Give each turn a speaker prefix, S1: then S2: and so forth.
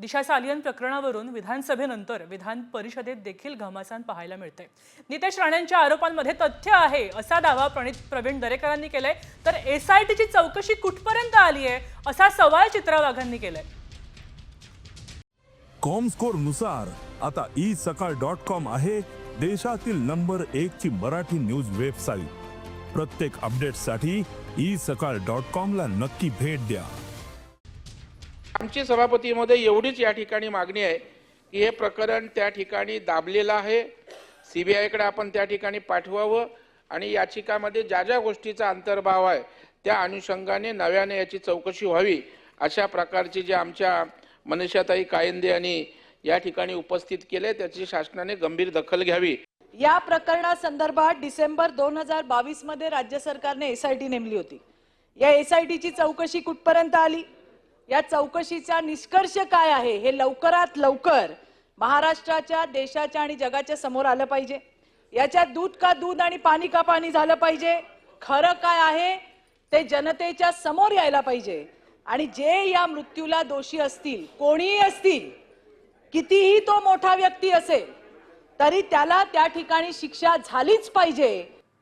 S1: दिशा सालियन प्रकरणावरून विधानसभेनंतर विधान परिषदेत देखील घमासान पाहायला मिळते. नितेश राणेंच्या आरोपांमध्ये तथ्य आहे असा दावा प्रणित प्रवीण दरेकरांनी केलाय. तर एसआयटीची चौकशी कुठपर्यंत आली आहे असा सवाल चित्रा वाघांनी केलाय.
S2: कॉमस्कोरनुसार आता ई सकाळ डॉट कॉम आहे देशातील नंबर एक ची मराठी न्यूज वेबसाईट. प्रत्येक अपडेटसाठी ई सकाळ डॉट कॉम ला नक्की भेट द्या.
S3: आमची सभापतीमध्ये एवढीच या ठिकाणी मागणी आहे की हे प्रकरण त्या ठिकाणी दाबलेलं आहे. सीबीआयकडे आपण त्या ठिकाणी पाठवावं आणि याचिकामध्ये ज्या ज्या गोष्टीचा अंतर्भाव आहे त्या अनुषंगाने नव्याने याची चौकशी व्हावी अशा प्रकारची जे आमच्या मनीषाताई कायंदे यांनी या ठिकाणी उपस्थित केले त्याची शासनाने गंभीर दखल घ्यावी.
S4: या प्रकरणासंदर्भात डिसेंबर दोन हजार बावीसमध्ये राज्य सरकारने एसआयटी नेमली होती. या एसआयटीची चौकशी कुठपर्यंत आली? या चौकशीचा निष्कर्ष काय आहे हे लवकरात लवकर महाराष्ट्राच्या देशाच्या आणि जगाच्या समोर आलं पाहिजे. याच्यात दूध का दूध आणि पाणी का पाणी झालं पाहिजे? खरं काय आहे? ते जनतेच्या समोर यायला पाहिजे. आणि जे या मृत्यूला दोषी असतील कोणीही असतील कितीही तो मोठा व्यक्ती असेल तरी त्याला त्या ठिकाणी शिक्षा झालीच पाहिजे.